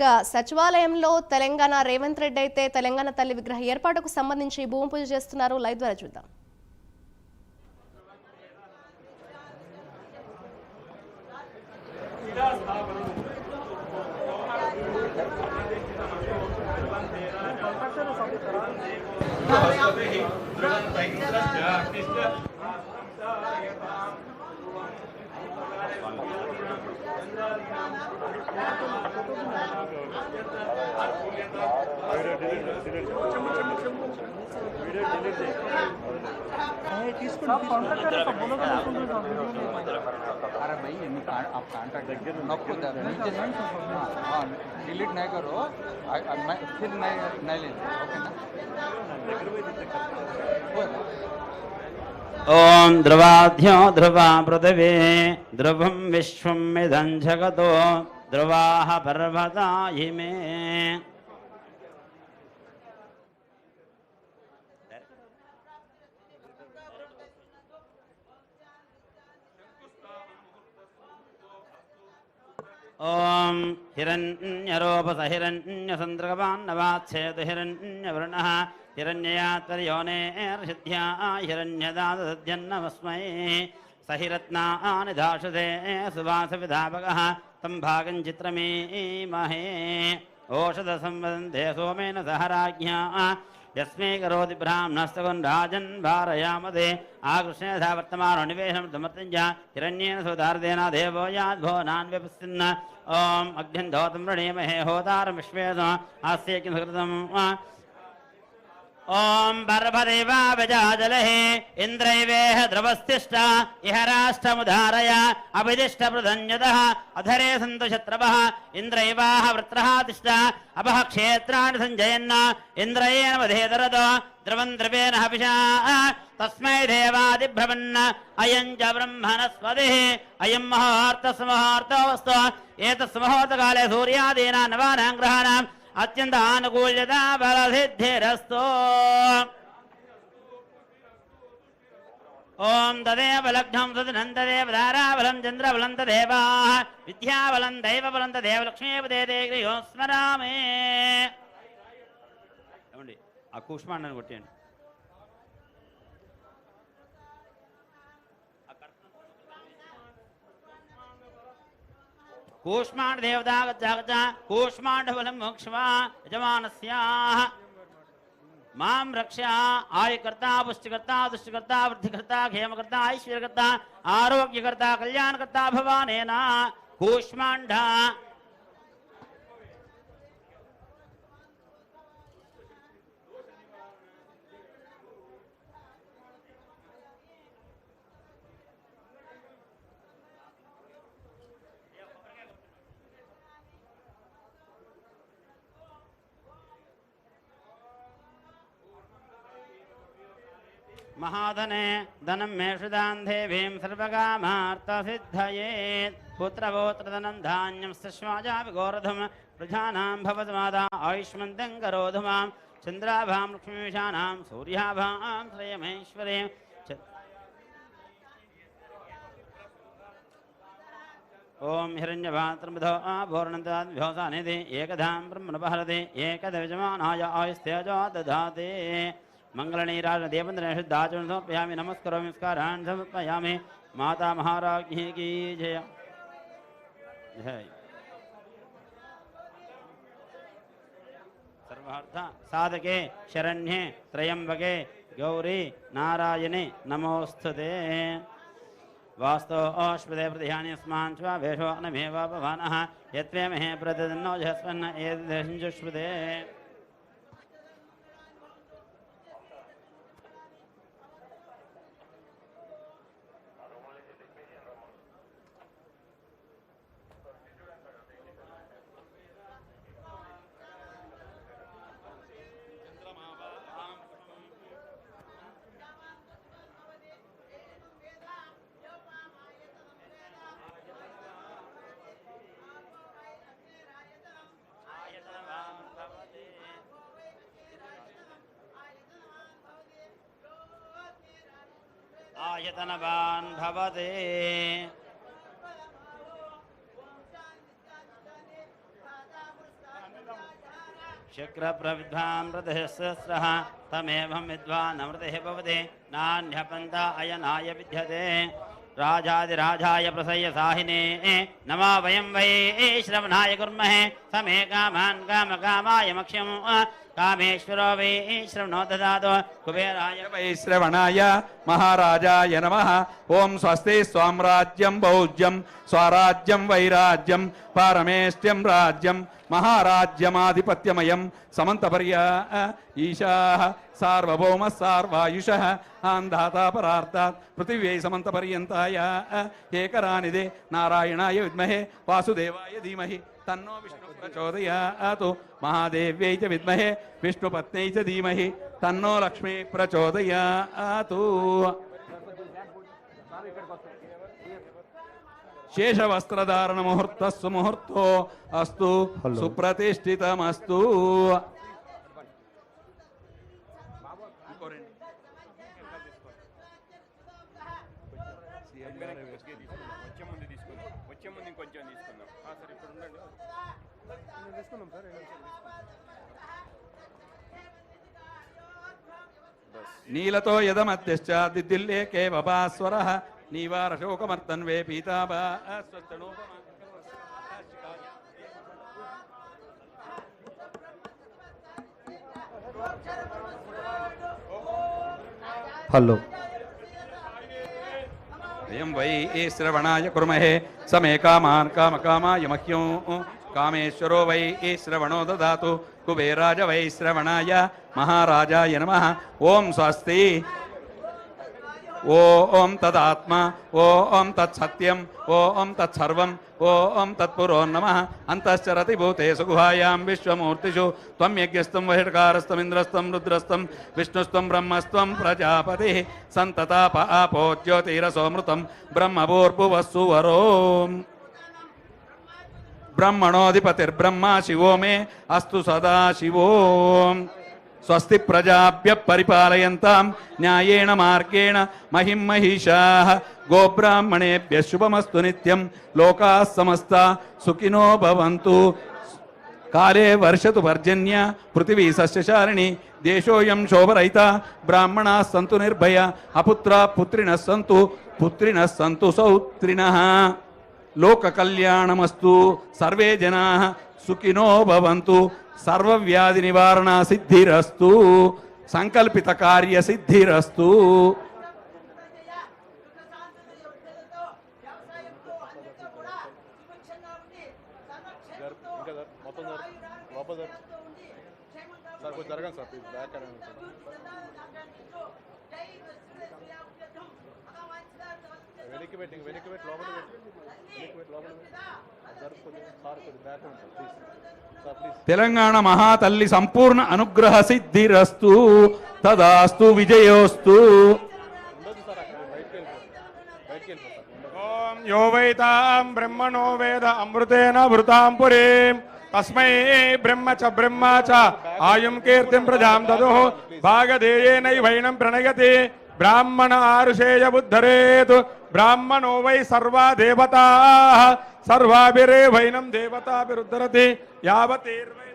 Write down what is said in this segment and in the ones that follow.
ఇక సచివాలయంలో తెలంగాణ రేవంత్ రెడ్డి అయితే తెలంగాణ తల్లి విగ్రహ ఏర్పాటుకు సంబంధించి భూమి పూజ చేస్తున్నారు. లైవ్ ద్వారా చూద్దాం. अरे भाई आप कॉन्टॅक्ट नको डिलीट नहीं करो फिर नहीं नाही ओके ना ओम ध्रुवाध्यो ध्रुवा प्रदवे ध्रुवम विश्व मिधन जगतो। ध्रुवाः पर्वता इमे। ॐ हिरण्यरोपसहिरण्यसन्द्रगवान्नवाच्छेदुहिरण्यवृणः हिरण्ययात्तर्योनेर्षिद्ध्या हिरण्यदादसद्यन्नमस्मै। सहिरत्ना सुवास विधापक तं भागं चित्रमीमहे ओषधसंवदन्ते सोमेन सह राज्ञा यस्मै करोति ब्राह्मणस्तगुन् राजन् भारयामदे आकृष्णेधा वर्तमानो निवेशं समर्थञ्च हिरण्येन सुधारदेन देवो याद्भो नान्व्यपस्यन् ॐ अग्निन्धोतं वृणीमहे होतारं विश्वेद आस्ये किं सुकृतम् ॐ पर्वदेवावजाजलः इन्द्रैवेह ध्रुवस्तिष्ठ इह राष्ट्रमुधारय अभिदिष्टपृधन्यतः अधरे सन्तु शत्रवः इन्द्रैवाह वृत्रः तिष्ठ अपः क्षेत्राणि सञ्जयन् इन्द्रयेण वधेतरद ध्रुवम् द्रवेण हविषा तस्मै देवादिभ्रमन् अयम् च ब्रह्मणस्पतिः अयम् मुहूर्तस्मुहूर्तोऽस्तु एतस्मुहूर्तकाले सूर्यादीनां नवानां ग्रहाणाम् అత్యంత ఆనుకూల్యత బలసిద్ధిరస్తో. ఓం తదేవ లగ్నం తదనం తదేవ ధారాబలం చంద్రబలం తదేవా. విద్యాబలం దైవబలం తదేవ లక్ష్మీపదే గ్రహో స్మరామే. ఏమండి? ఆ కూష్మాండని కొట్టేయండి. कूष्माण्ड देवता गच्छ कूष्माण्ड बलं मोक्ष्वा यजमानस्याः। माम रक्षा आयकर्ता, पुष्टिकर्ता, दुष्टिकर्ता, वृद्धिकर्ता, क्षेमकर्ता, ऐश्वर्यकर्ता, आरोग्यकर्ता, कल्याणकर्ता, भवानेन। कूष्माण्डा महाधने धनं मेषुदान्धे भीं सर्वकामार्थसिद्धये पुत्रभोत्रधनं धान्यम सुष्माजापि गोर्धं, प्रजानां भवतु माता आयुष्मन्तं करोतु माँ। चन्द्राभां लक्ष्मीशानां सूर्याभां श्रयमैश्वर्यं ॐ हिरण्यभात्रमृधो आभूर्णन्दाद्भ्योसानिधि एकधां ब्रह्मणुपहरति, एकदविजमानाय आयुस्तेजो दधाति। मंगलनीराज देवेंद्र शुद्धाचरण समर्पयामी नमस्कार नमस्कार समर्पयामी माता महाराज्ञी की जय। जय। सर्वार्थ साधके शरण्ये त्रयंबके गौरी नारायणे नमोस्तुते वास्तो अश्वदे प्रतिहानि अस्मान् च भेषो नमेव भवानः। यत्त्वेमहे प्रतिदन्नो जस्वन्न एतदेशं जुष्पदे यतनवान् भवति। शिक्रप्रविद्वामृतः तमेवं विद्वानमृतः भवति। नान्यपन्त अयनाय विद्यते। राजादिराजाय प्रसय साहिने। नमा वयं वै श्रवणाय कुर्महे। समे कामान् कामकामाय मक्ष्यम् కామేశ్వరో వై శ్రవణో దాదో కుబేరాయ. వై శ్రవణాయ మహారాజాయ నమ. ఓం స్వస్తి స్వామ్రాజ్యం భౌజ్యం స్వరాజ్యం వైరాజ్యం పారమేష్ట్యం రాజ్యం మహారాజ్యమాధిపత్యమయం. సమంతపర్య ఈశా సార్వభౌమ సార్వాయుష ఆంధాతాపరార్థాత్ పృథివ్యై సమంతపర్యంతాయ. ఏకరానిదే నారాయణాయ విద్మహే వాసుదేవాయ ధీమహి. तन्नो विष्णु प्रचोदयातु महादेव्यै च विद्महे विष्णुपत्न्यै च धीमहि तन्नो लक्ष्मी प्रचोदयातु शेषवस्त्रधारणमुहूर्तः सुमुहूर्तो अस्तु सुप्रतिष्ठितमस्तु नीलतो यदमत्यश्च दिद्दिल्ले के बभास्वरः नीवारशोकमर्तन्वे पीताभा। अस्वस्तनोपमा हलो अयम वै श्रवणाय कुर्महे समे कामान काम कामाय मह्यो कामेश्वरो वै श्रवणो ददातु कुबेराज वै श्रवणाय మహారాజాయ నమ. ఓం స్వస్తి. ఓం తదాత్మ. ఓం తత్సత్యం. ఓం తత్సర్వం. ఓం తత్పురోన్నమ అంతశ్చరతి భూతేషు గుహాయాం విశ్వమూర్తిషు. త్వం యజ్ఞస్తం వహిర్కారస్తమింద్రస్తం రుద్రస్తం విష్ణుస్త్వం బ్రహ్మస్త్వం ప్రజాపతి. సంతతాప ఆపో జ్యోతిరసోమృతం బ్రహ్మభూర్భువస్సు వరోం బ్రహ్మణోధిపతిర్బ్రహ్మ శివో మే. అస్తు సదా శివో. స్వస్తి ప్రజాభ్య పరిపాలయంతాం న్యాయేణ మార్గేణ మహిం మహిషా గోబ్రాహ్మణేభ్య శుభమస్తు నిత్యం లోకా సమస్త సుఖినో భవంతు కాలే వర్షతు పర్జన్య పృథివీ సస్యశాలిని దేశోయం శోభరహిత బ్రాహ్మణా సంతు నిర్భయ అపుత్ర పుత్రిణ సంతు పుత్రిణ సంతు సౌత్రిణ లోక కళ్యాణమస్తు సర్వే జనా సుఖినో భవంతు సర్వవ్యాధి నివారణ సిద్ధిరస్తు సంకల్పిత కార్య సిద్ధిరస్తు జరగండి సార్ ప్లీజ్ బ్యాక్ వెనక్కి పెట్టి వెనక్కి పెట్టి లోపల పెట్టి. వెనక్కి పెట్టి లోపల తెలంగాణ మహాతల్లి సంపూర్ణ అనుగ్రహ సిద్ధిరస్తు తదాస్తు విజయోస్తు. యో వైతాం బ్రహ్మణో వేద అమృతేన భృతాం పురీం. తస్మై బ్రహ్మ చ బ్రహ్మ చ. ఆయుం కీర్తిం ప్రజాం దదు భాగధేయేనైవైనం ప్రణయతి. బ్రాహ్మణ ఆరుషేయ బుద్ధరేతు బ్రాహ్మణో వై సర్వా దేవతా సర్వాభిరేవైనం దేవతాభిరుద్ధరతి యావతీర్వై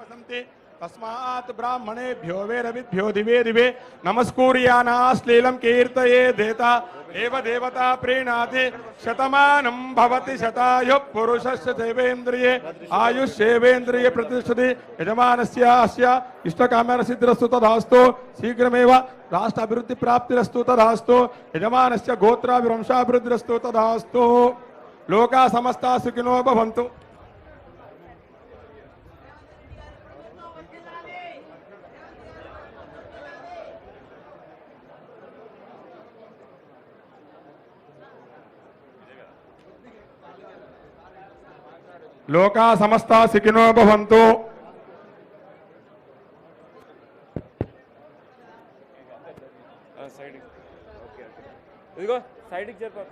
వసంతి. तस्मात् ब्राह्मणे भ्योवे वे रविभ्यो दिवे दिवे। नमस्कुरियानाश्लीलम कीर्तये देता एव देवता प्रीणाति। शतमानं भवति शतायुः पुरुषस्य देवेन्द्रिये। आयुष्येवेन्द्रिये प्रतिष्ठति। यजमानस्य अस्य इष्टकामेन इष्टकामनसिद्धिरस्तु तथास्तु शीघ्रमेव राष्ट्राभिवृद्धि प्राप्तिरस्तु तथास्तु यजमानस्य गोत्राभिवंशाभिवृद्धिरस्तु तथास्तु लोका समस्ता सुखिनो भवन्तु। లోకా సమస్త సుఖినో భవంతు. ఇదిగో సైడ్కి చెప్పు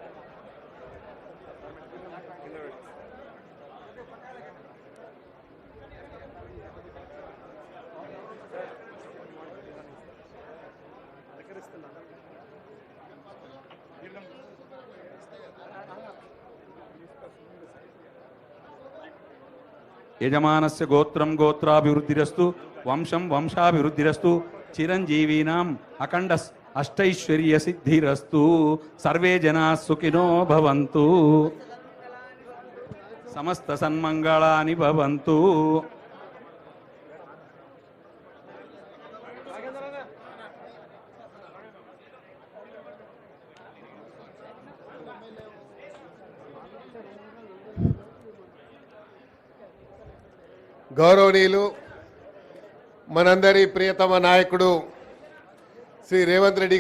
యజమానస్య గోత్రం గోత్రాభివృద్ధిరస్తు వంశం వంశాభివృద్ధిరస్తు చిరంజీవీనాం అఖండ అష్టైశ్వర్య సిద్ధిరస్తు సర్వే జనా సుఖినో భవంతు సమస్త సన్మంగళాని భవంతు. గౌరవనీయులు మనందరి ప్రియతమ నాయకుడు శ్రీ రేవంత్ రెడ్డి